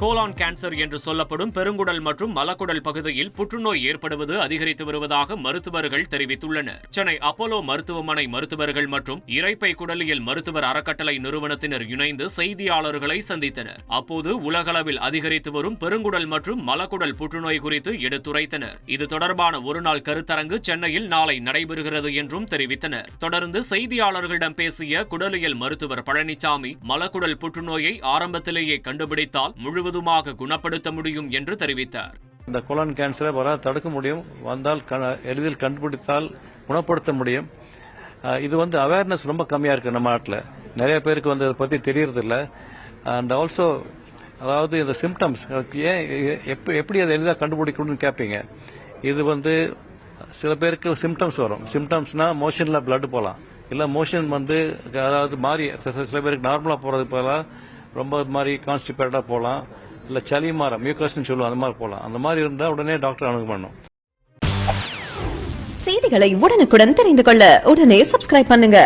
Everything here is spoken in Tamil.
கோலான் கேன்சர் என்று சொல்லப்படும் பெருங்குடல் மற்றும் மலக்குடல் பகுதியில் புற்றுநோய் ஏற்படுவது அதிகரித்து வருவதாக மருத்துவர்கள் தெரிவித்துள்ளனர். சென்னை அப்போலோ மருத்துவமனை மருத்துவர்கள் மற்றும் இறைப்பை குடலியல் மருத்துவர் அறக்கட்டளை நிறுவனத்தினர் இணைந்து செய்தியாளர்களை சந்தித்தனர். அப்போது உலகளவில் அதிகரித்து வரும் பெருங்குடல் மற்றும் மலக்குடல் புற்றுநோய் குறித்து எடுத்துரைத்தனர். இது தொடர்பான ஒருநாள் கருத்தரங்கு சென்னையில் நாளை நடைபெறுகிறது என்றும் தெரிவித்தனர். தொடர்ந்து செய்தியாளர்களிடம் பேசிய குடலியல் மருத்துவர் பழனிசாமி மலக்குடல் புற்றுநோயை ஆரம்பத்திலேயே கண்டுபிடித்தால் முழு முழுவதுமாக குணப்படுத்த முடியும் என்று தெரிவித்தார். இந்த கொலன் கேன்சரை வர தடுக்க முடியும். வந்தால் க- எளிதில் கண்டுபிடித்தால் குணப்படுத்த முடியும். இது வந்து அவேர்னஸ் ரொம்ப கம்மியாக இருக்கு நம்ம நாட்டில். நிறைய பேருக்கு வந்து அதை பற்றி தெரியறதில்ல. அண்ட் ஆல்சோ அதாவது இந்த சிம்டம்ஸ் ஏன் எப்போ எப்படி அதை எளிதாக கண்டுபிடிக்கணும்னு கேட்பீங்க இது வந்து சில பேருக்கு சிம்டம்ஸ் வரும். சிம்டம்ஸ்னால் மோஷனில் பிளட் போகலாம் இல்லை மோஷன் வந்து அதாவது மாறி சில சில பேருக்கு நார்மலாக போகிறது போகலாம் ரொம்ப மாதிரி கான்ஸ்டிபேட்டடாக போகலாம் இல்லை சளி மாற மியூக்கஸ்னு சொல்லுவோம் அந்த மாதிரி போகலாம் அந்த மாதிரி இருந்தால் உடனே டாக்டர் அணுகு பண்ணும் செய்திகளை உடனுக்குடன் தெரிந்து கொள்ள உடனே சப்ஸ்கிரைப் பண்ணுங்க.